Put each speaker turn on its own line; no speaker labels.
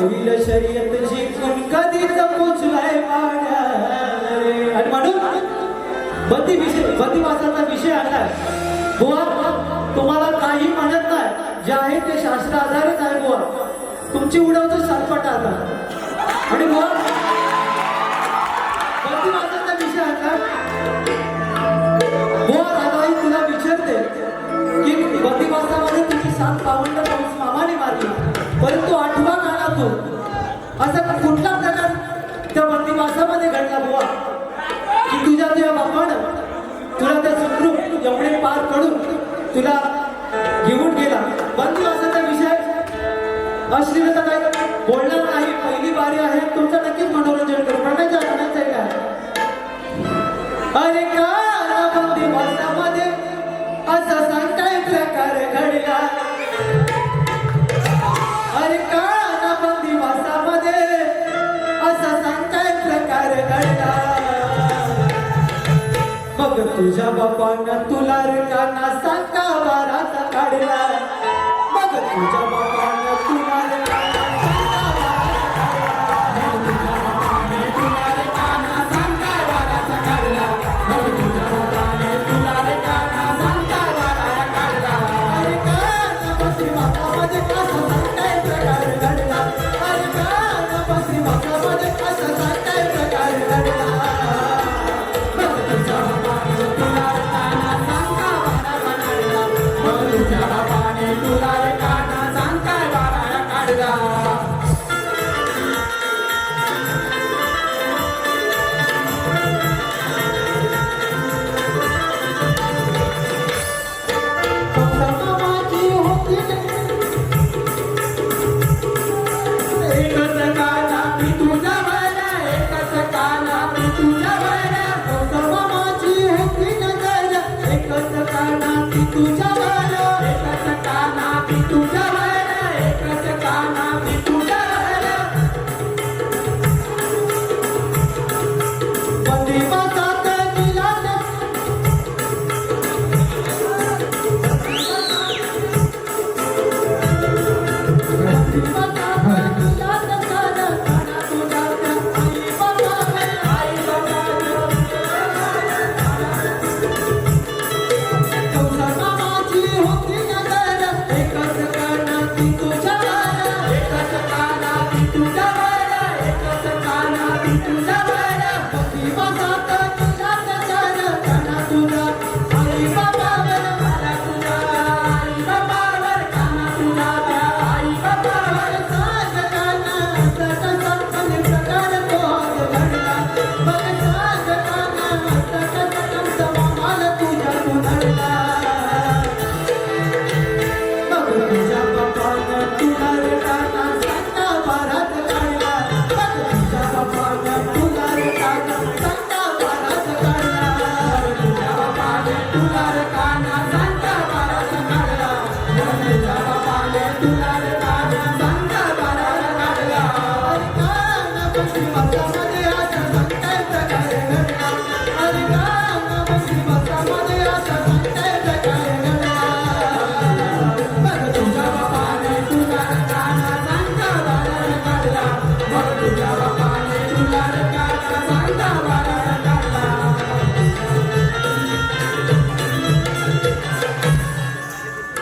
होईल शर्यत जिंकून कधीच पोचलाय आणि म्हणून बंदी विषय बंदीवासाचा विषय आला. बुवा तुम्हाला काही म्हणत नाही. जे आहे ते शास्त्र आधारित आहे बुवा. तुमची उडवतो सरपट आता. आणि बुवा बंदीवासाचा विषय आणला बुवा दादाई तुला विचारते की बंदीवासामध्ये तुझी सात पावंड आठवा काळा असा कुठला प्रकार त्या बंदिवासामध्ये घडला बुवा? की तुझ्या तुझ्या बापानं तुला त्या सुखरूप एवढे पार पडून तुला घेऊन गेला. बंदिवासाचा विषय अश्लीलता काय बोलणार नाही. पहिली बारी आहे. तुमचं नक्कीच मनोरंजन करू. म्हणायचं म्हणायचं आहे. अरे का बंदिवासामध्ये तुझ्या बापानं तुला रिकाना सांगा बाराचा काढला. 또